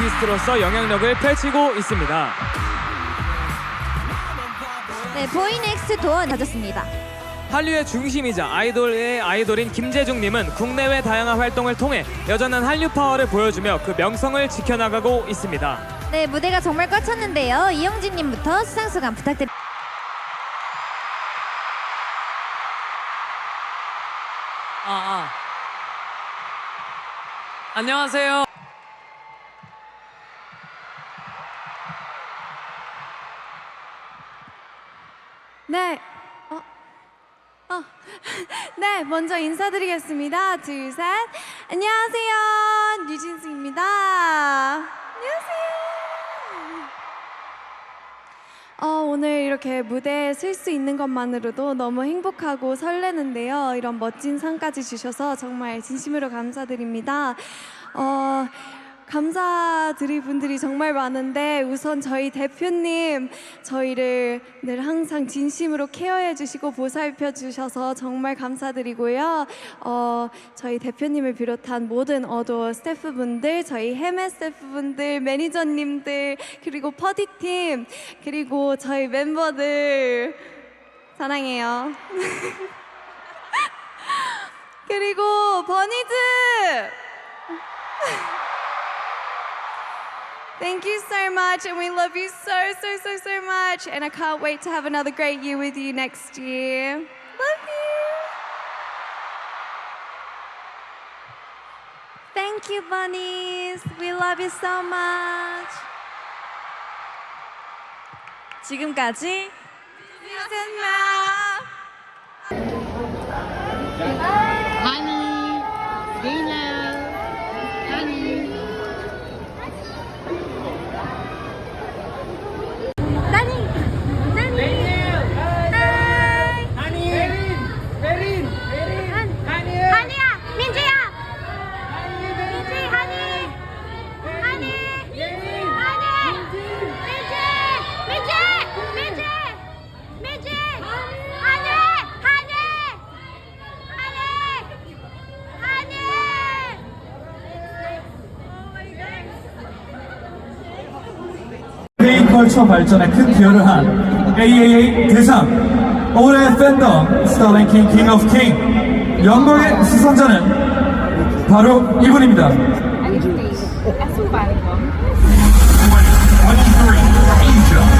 아티스트로서 영향력을 펼치고 있습니다. 네, 보이넥스트 도어 가졌습니다. 한류의 중심이자 아이돌의 아이돌인 김재중님은 국내외 다양한 활동을 통해 여전한 한류 파워를 보여주며 그 명성을 지켜나가고 있습니다. 네, 무대가 정말 꽉 찼는데요. 이영진님부터 수상 소감 부탁드립니다. 아, 아. 안녕하세요. 네. 어? 어. 네, 먼저 인사드리겠습니다. 둘, 셋. 안녕하세요. 뉴진스입니다. 안녕하세요. 어, 오늘 이렇게 무대에 설 수 있는 것만으로도 너무 행복하고 설레는데요. 이런 멋진 상까지 주셔서 정말 진심으로 감사드립니다. 어, 감사드릴 분들이 정말 많은데 우선 저희 대표님 저희를 늘 항상 진심으로 케어해 주시고 보살펴 주셔서 정말 감사드리고요. 어, 저희 대표님을 비롯한 모든 어도 스태프분들, 저희 헤메 스태프분들, 매니저님들, 그리고 퍼디팀, 그리고 저희 멤버들 사랑해요. 그리고 버니즈! Thank you so much, and we love you so, so, so, so much. And I can't wait to have another great year with you next year. Love you. Thank you, bunnies. We love you so much. 지금까지 유진마. K컬처 발전에 큰 기여를 한 AAA 대상 올해 팬덤 스타랭킹 킹 오브 킹. 영광의 수상자는 바로 이분입니다. 23 Asia Artist Award,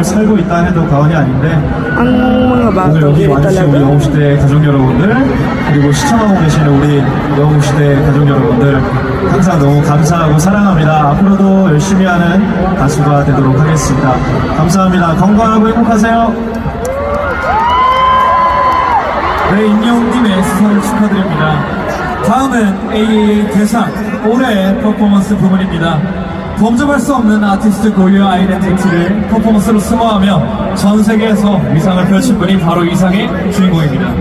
하루하루를 살고 있다 해도 과언이 아닌데 Ang mga bata 오늘 여기 와주신. 우리 영웅시대 가족 여러분들 그리고 시청하고 계시는 우리 영웅시대 가족 여러분들 항상 너무 감사하고 사랑합니다. 앞으로도 열심히 하는 가수가 되도록 하겠습니다. 감사합니다. 건강하고 행복하세요. 네 임영웅님의 수상을 축하드립니다. 다음은 AAA 대상 올해 퍼포먼스 부문입니다 범접할 수 없는 아티스트 고유의 아이덴티티를 퍼포먼스로 승화하며 전 세계에서 위상을 펼친 분이 바로 이 상의 주인공입니다.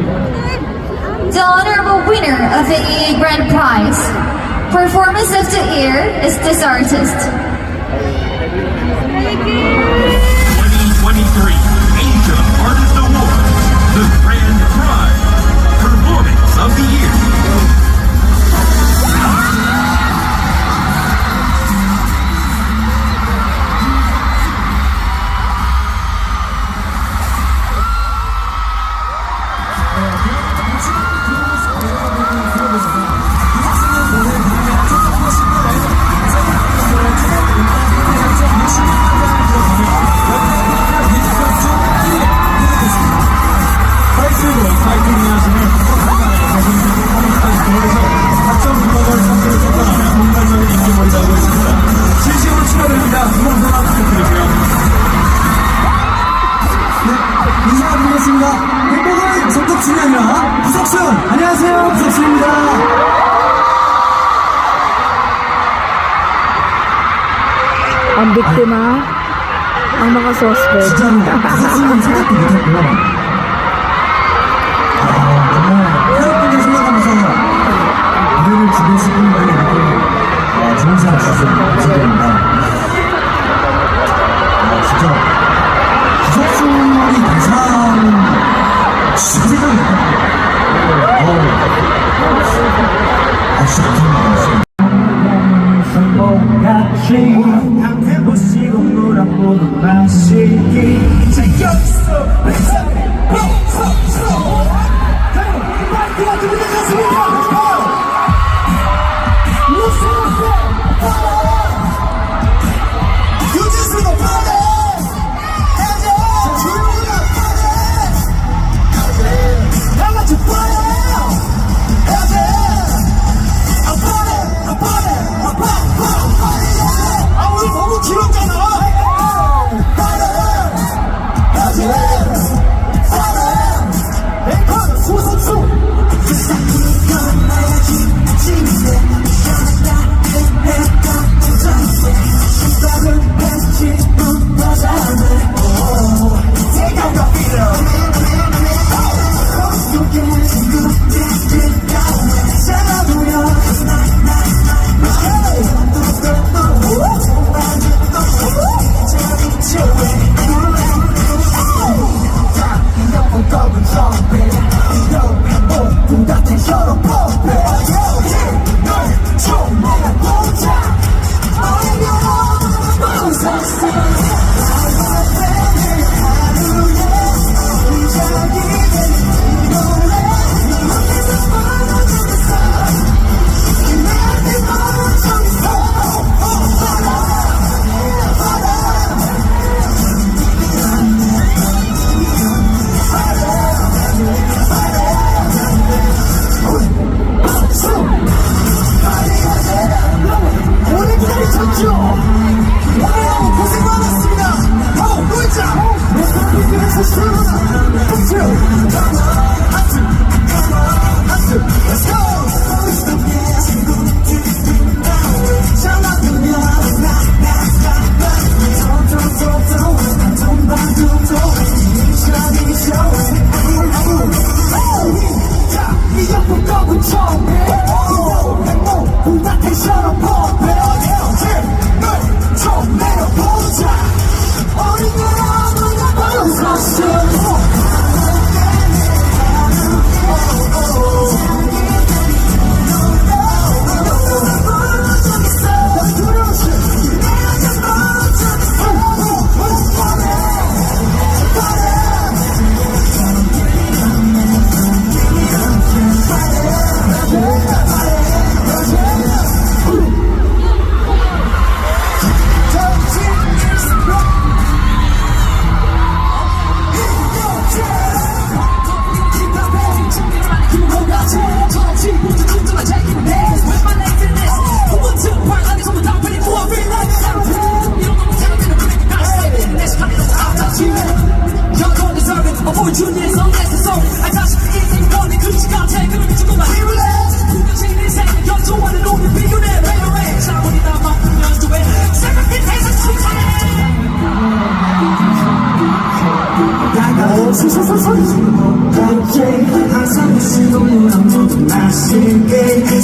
The honorable winner of the EA Grand Prize, Performance of the Year, is this artist. 2023 ang biktima ang mga suspect. 모든 시민의 약을 종사하시는 분들입니다.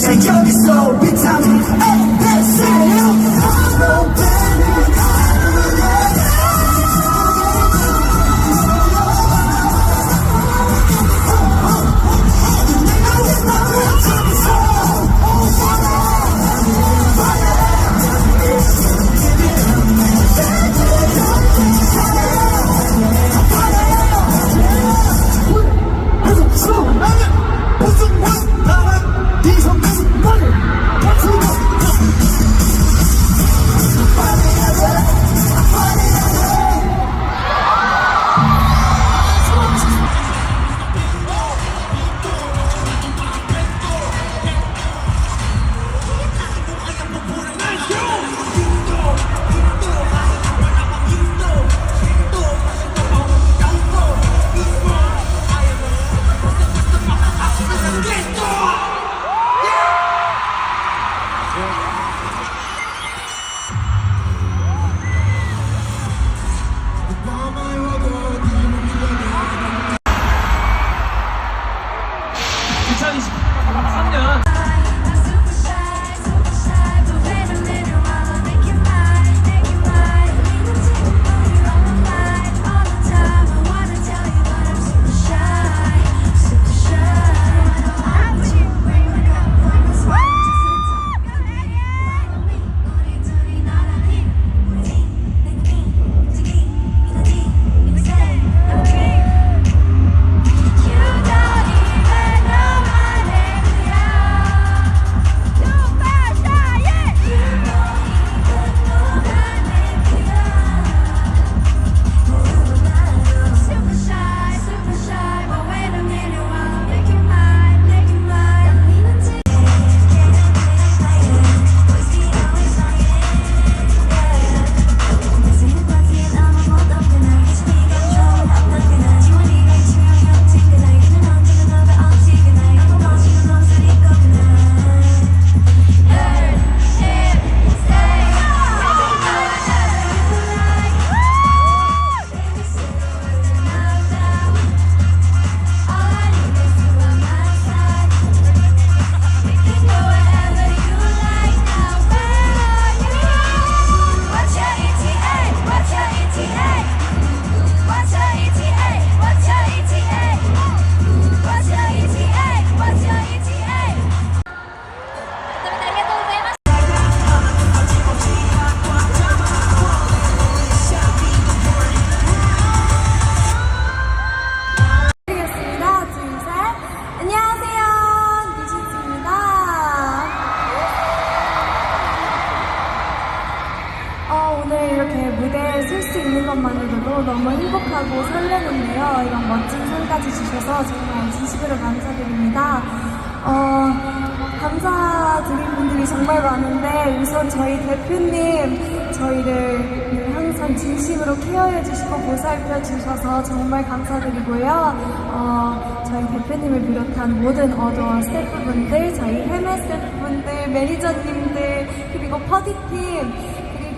Take your soul. 것만으로도 너무 행복하고 설레는데요. 이런 멋진 상까지 주셔서 정말 진심으로 감사드립니다. 어, 감사드릴 분들이 정말 많은데 우선 저희 대표님 저희를 늘 항상 진심으로 케어해 주시고 보살펴 주셔서 정말 감사드리고요. 어, 저희 대표님을 비롯한 모든 어도어 스태프분들, 저희 헤메 스태프분들, 매니저님들, 그리고 퍼디팀,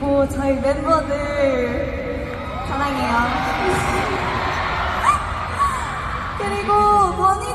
그리고 저희 멤버들 사랑해요. 그리고 버니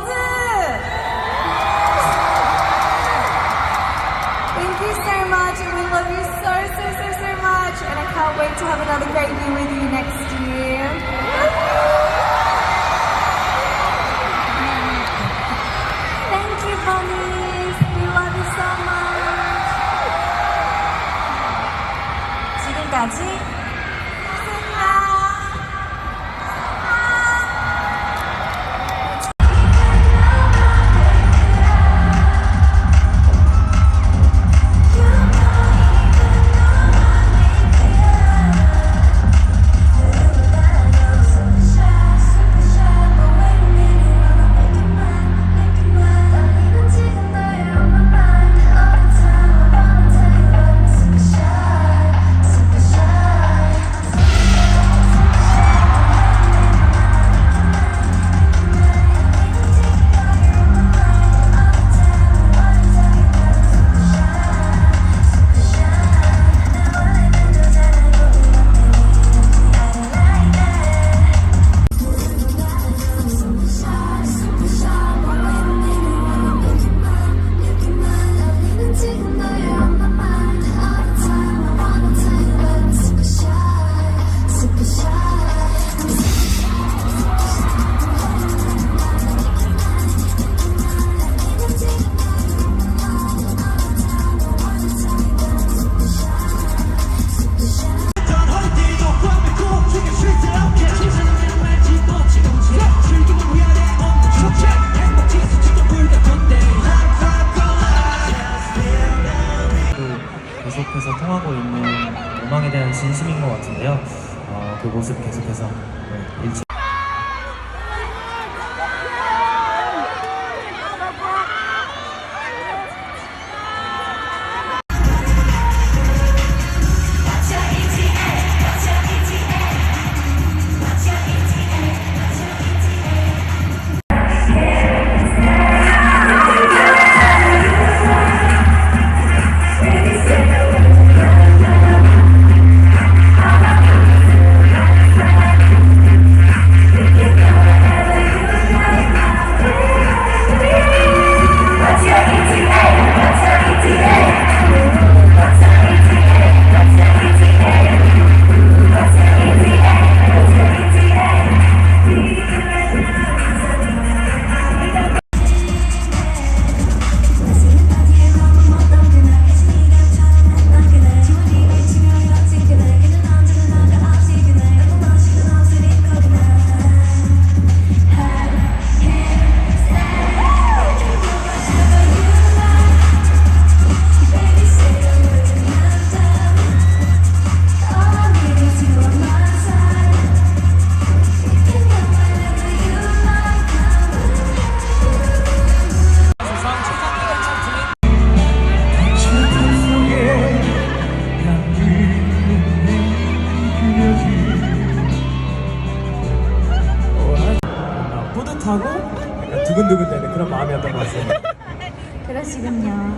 두근두근되는 그런 마음이었던 것 같습니다. 그러시군요.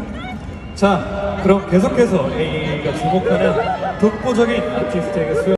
자, 그럼 계속해서 A가 주목하는 독보적인 아티스트에게 수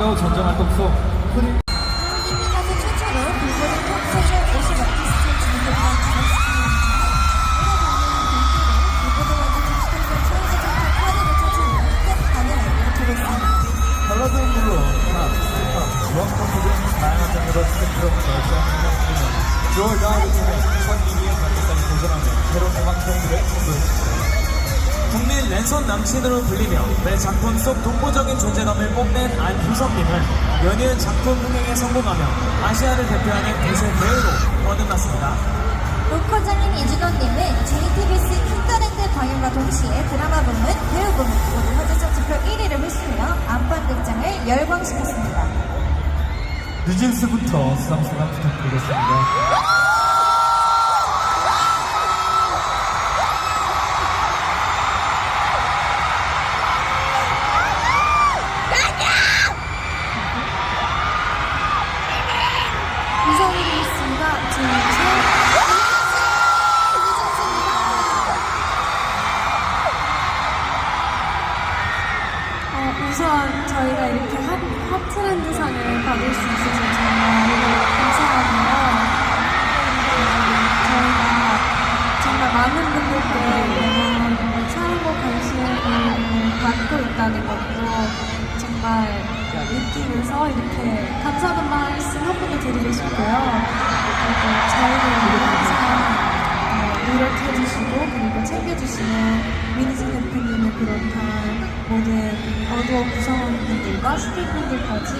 반가운 전정활동 속 10월 4일에 1,200명 관객단이 도전하며 새로운 음악 트렌드를 선보였습니다. 국민 랜선 남친으로 불리며 매 작품 속 독보적인 존재감을 뽐낸 안효섭님은 연이은 작품 흥행에 성공하며 아시아를 대표하는 대세 배우로 거듭났습니다. 로커장인 이준원님은 JTBC 킹더랜드 방영과 동시에 드라마 부문, 배우 부문, 모두 화제적 지표 1위를 휩쓰며 안방 극장을 열광시켰습니다. 뉴진스부터 수상소감 부탁드리겠습니다. 해주시고 그리고 챙겨주시는 민지 대표님을 비롯한 모든 어두워 구성원분들과 스태프분들까지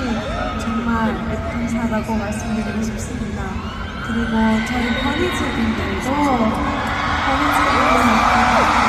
정말 감사하다고 말씀드리고 싶습니다. 그리고 저희 버니즈 분들도 버니즈 분들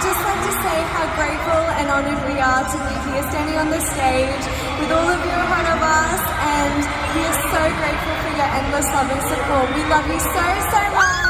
I would just like to say how grateful and honored we are to be here standing on the stage with all of you in front of us and we are so grateful for your endless love and support. We love you so, so much.